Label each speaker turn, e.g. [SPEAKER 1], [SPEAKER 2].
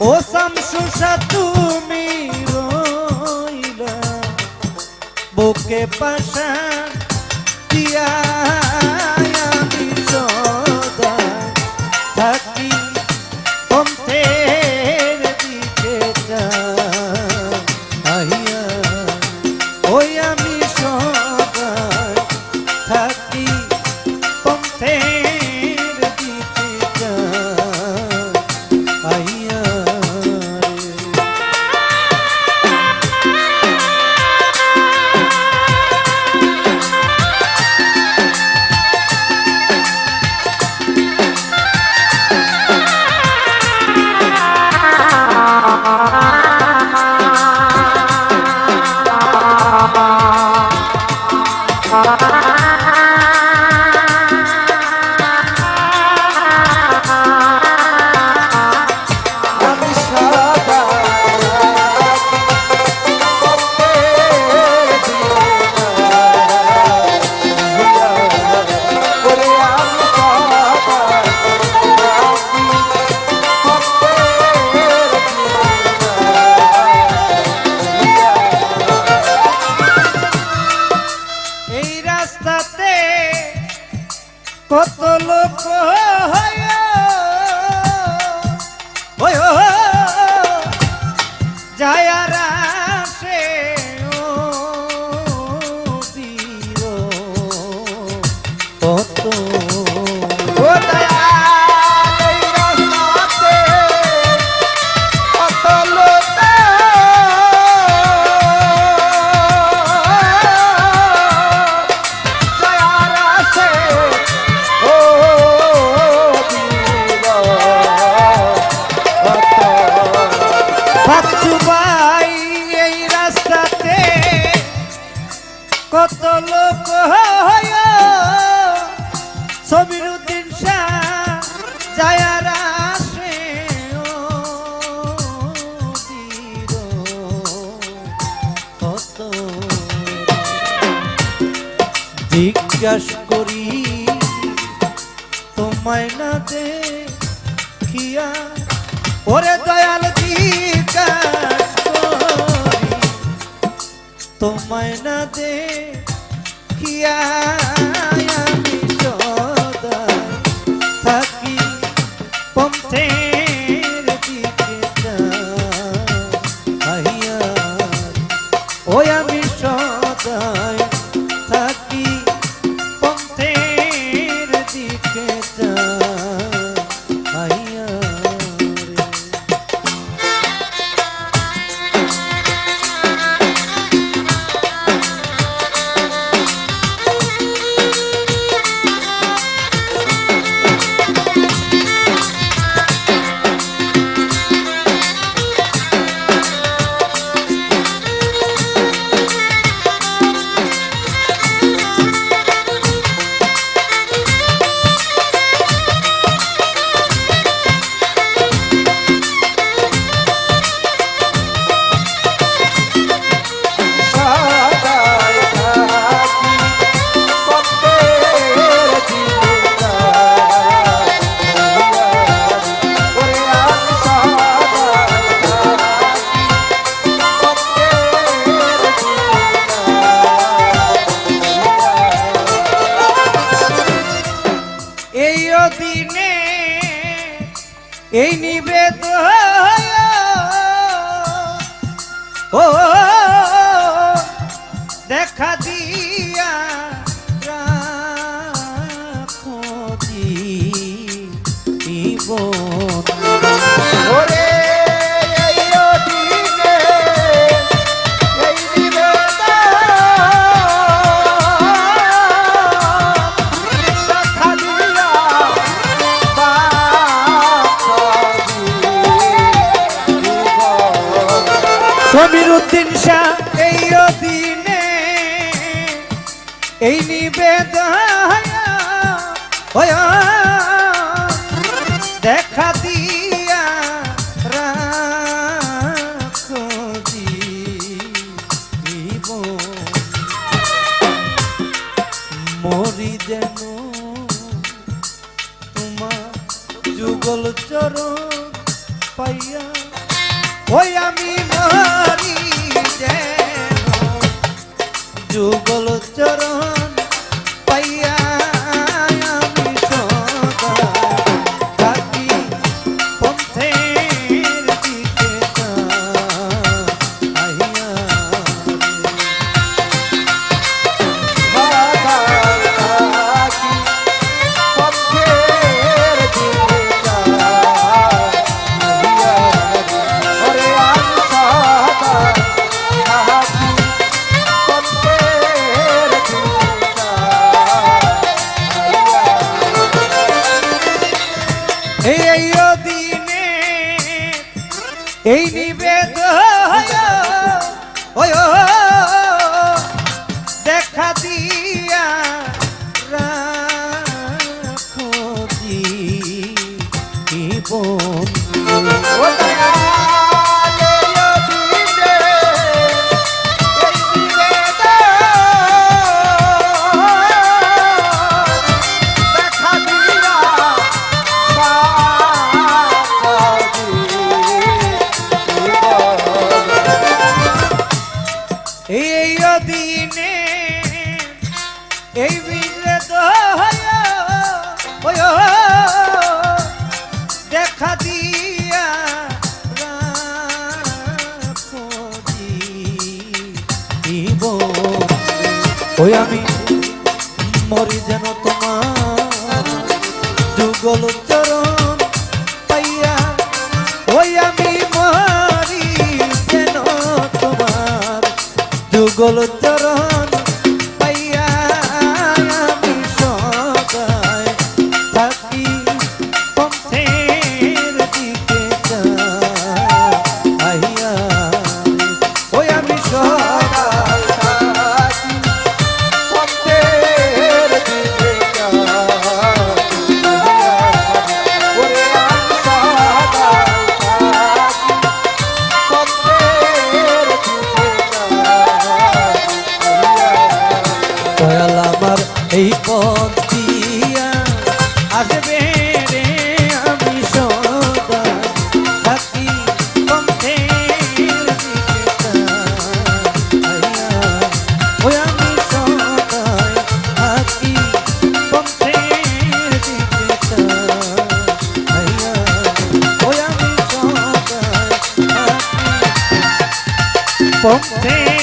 [SPEAKER 1] ও শামসুষা তুমি রইলা। বুকে পাশা দিয়া কত লোক ছবির উদ্দিন জিজ্ঞাস করি তোমায় না দেখিয়া ওরে দয়াল জিজ্ঞাস তোমায় না দেখিয়া এই নিবেদন ও দেখা দিয়া রাখো দিব মরি যেন তোমার যুগল চরণ পাইয়া। ওই আমি মরি যেন যুগল চরণ এই দিনে এই নিবেদ ওই দেখা দিয়া রাখো জীবন পাগল পো